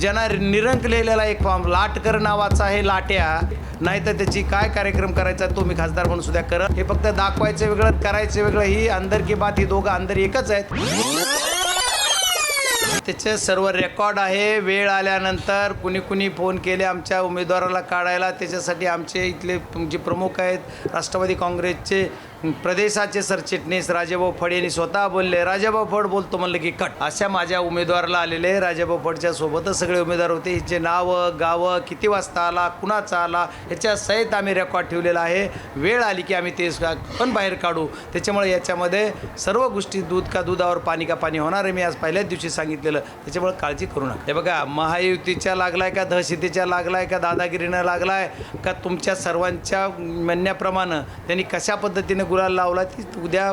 ज्यांना निरंकलेला लिहिलेला एक फॉर्म लाटकर नावाचा आहे लाट्या. नाही तर त्याची काय कार्यक्रम करायचा तो मी खासदार म्हणून सुद्धा करत हे फक्त दाखवायचं वेगळं करायचं वेगळं ही अंदर की बात ही दोघं अंदर एकच आहेत. त्याचे सर्व रेकॉर्ड आहे. वेळ आल्यानंतर कुणी कुणी फोन केले आमच्या उमेदवाराला काढायला. त्याच्यासाठी आमचे इथले जे प्रमुख आहेत राष्ट्रवादी काँग्रेसचे प्रदेशाचे सरचिटणीस राजेभाऊ फड यांनी स्वतः बोलले राजाभाऊ फड बोलतो म्हणलं की कट. अशा माझ्या उमेदवाराला आलेले राजाभाऊ फडच्या सोबतच सगळे उमेदवार होते. हिचे नावं गावं किती वाजता आला कुणाचा आला याच्या सहित आम्ही रेकॉर्ड ठेवलेला आहे. वेळ आली की आम्ही ते पण बाहेर काढू. त्याच्यामुळे याच्यामध्ये सर्व गोष्टी दूध का दुधावर पाणी का पाणी होणार आहे मी आज पहिल्याच दिवशी सांगितलेलं. त्याच्यामुळे काळजी करू नका. हे बघा महायुतीच्या लागलाय का दहशतीच्या लागलाय का दादागिरीनं लागलाय का तुमच्या सर्वांच्या म्हणण्याप्रमाणे त्यांनी कशा पद्धतीने गुलाल लावला ती उद्या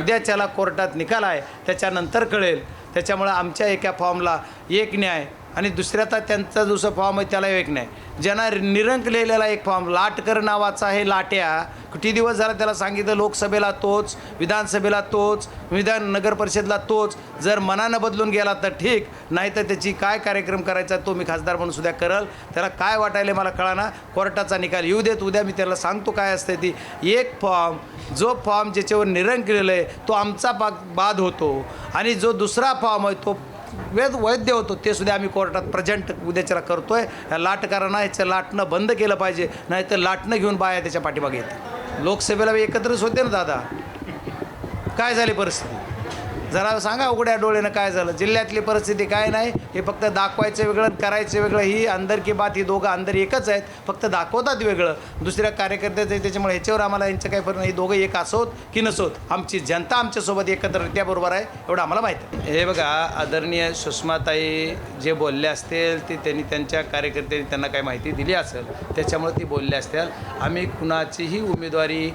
उद्याच्याला कोर्टात निकाल आहे. त्याच्यानंतर कळेल. त्याच्यामुळं आमच्या एका फॉर्मला एक न्याय आणि दुसऱ्या तर त्यांचा दुसरा फॉर्म आहे त्याला एक नाही. ज्यांना निरंक लिहिलेला एक फॉर्म लाटकर नावाचा आहे लाट्या. किती दिवस झाला त्याला सांगितलं लोकसभेला तोच विधानसभेला तोच विधान नगर परिषदला तोच. जर मनानं बदलून गेला तर ठीक नाही तर त्याची काय कार्यक्रम करायचा तो मी खासदार म्हणून सुद्धा करल. त्याला काय वाटायला मला कळाना. कोर्टाचा निकाल येऊ देत उद्या मी त्याला सांगतो काय असते ती. एक फॉर्म जो फॉर्म ज्याच्यावर निरंक लिहिलं आहे तो आमचा बाग बाद होतो. आणि जो दुसरा फॉर्म आहे तो वेद वैद्य होतो ते सुद्धा आम्ही कोर्टात प्रेझेंट उद्याच्याला करतो आहे लाटकारांना याचं लाटणं बंद केलं पाहिजे नाही तर लाटणं घेऊन बाया त्याच्या पाठीमागे येते लोकसभेला एकत्रच होते ना दादा. काय झाली परिस्थिती? जरा सांगा उघड्या डोळ्यानं काय झालं? जिल्ह्यातली परिस्थिती काय नाही? हे फक्त दाखवायचं वेगळं करायचं वेगळं. ही अंदर की बात ही दोघं अंदर एकच आहेत. फक्त दाखवतात वेगळं. दुसऱ्या कार्यकर्त्याचं आहे, त्याच्यामुळे ह्याच्यावर आम्हाला यांचं काही फरक नाही. हे दोघं एक असोत की नसोत आमची जनता आमच्यासोबत एकत्र बरोबर आहे एवढं आम्हाला माहीत आहे. हे बघा आदरणीय सुषमाताई जे बोलले असतील ते त्यांनी त्यांच्या कार्यकर्त्यांनी त्यांना काही माहिती दिली असेल. त्याच्यामुळे ती बोलले असतील. आम्ही कुणाचीही उमेदवारी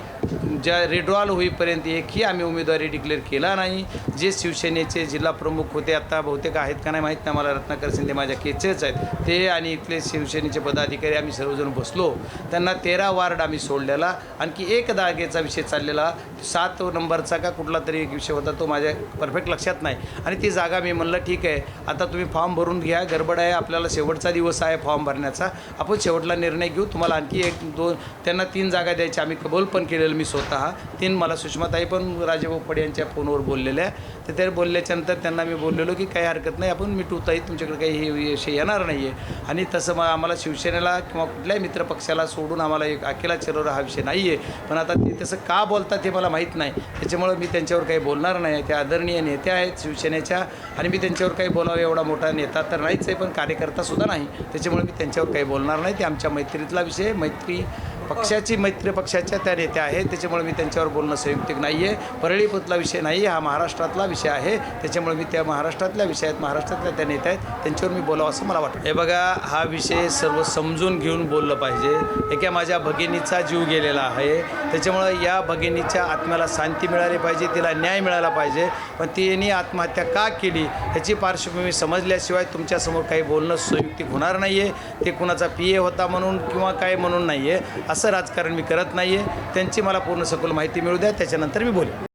ज्या रिड्रॉल होईपर्यंत एकही आम्ही उमेदवारी डिक्लेअर केला नाही. जे शिवसेनेचे जिल्हा प्रमुख होते आता बहुतेक आहेत का नाही माहीत नाही. मला रत्नाकर शिंदे माझ्या केचेच आहेत. ते आणि इथले शिवसेनेचे पदाधिकारी आम्ही सर्वजण बसलो. त्यांना तेरा वार्ड आम्ही सोडलेला. आणखी एक जागेचा विषय चाललेला. सात नंबरचा का कुठला तरी एक विषय होता तो माझ्या परफेक्ट लक्षात नाही. आणि ती जागा मी म्हणलं ठीक आहे. आता तुम्ही फॉर्म भरून घ्या. गडबड आहे. आपल्याला शेवटचा दिवस आहे फॉर्म भरण्याचा. आपण शेवटला निर्णय घेऊ. तुम्हाला आणखी एक दोन त्यांना तीन जागा द्यायच्या. आम्ही कबूल पण केलेलं मी स्वतः. तीन मला सुषमाताई पण राजेभाऊ फड यांच्या फोनवर बोललेल्या. तर ते बोलल्याच्यानंतर त्यांना मी बोललेलो की काही हरकत नाही आपण मिटवताही तुमच्याकडे काही हे विषय येणार नाही आहे आणि तसं मग आम्हाला शिवसेनेला किंवा कुठल्याही मित्रपक्षाला सोडून आम्हाला एक अकेला चिरवरा हा विषय नाही आहे पण आता ते तसं का बोलतात हे मला माहीत नाही. त्याच्यामुळं मी त्यांच्यावर काही बोलणार नाही. ते आदरणीय नेते आहेत शिवसेनेच्या आणि मी त्यांच्यावर काही बोलावं एवढा मोठा नेता तर नाहीच आहे पण कार्यकर्तासुद्धा नाही. त्याच्यामुळे मी त्यांच्यावर काही बोलणार नाही. ते आमच्या मैत्रीतला विषय मैत्री पक्षाची मैत्री पक्षाच्या त्या नेत्या आहेत त्याच्यामुळे मी त्यांच्यावर बोलणं संयुक्तिक नाही आहे परळीपुतला विषय नाही आहे हा महाराष्ट्रातला विषय आहे. त्याच्यामुळे मी त्या महाराष्ट्रातल्या विषय आहेत महाराष्ट्रातल्या त्या नेत्या आहेत त्यांच्यावर मी बोलावं असं मला वाटतं. हे बघा हा विषय सर्व समजून घेऊन बोललं पाहिजे. एका माझ्या भगिनीचा जीव गेलेला आहे. त्याच्यामुळं या भगिनीच्या आत्म्याला शांती मिळाली पाहिजे तिला न्याय मिळाला पाहिजे. पण तिने आत्महत्या का केली ह्याची पार्श्वभूमी समजल्याशिवाय तुमच्यासमोर काही बोलणं संयुक्तिक होणार नाही आहे ते कुणाचा पी ए होता म्हणून किंवा काय म्हणून नाही आहे असं राजकारण मी करत नाही आहे त्यांची मला पूर्ण सखोल माहिती मिळू द्या. त्याच्यानंतर मी बोलेन.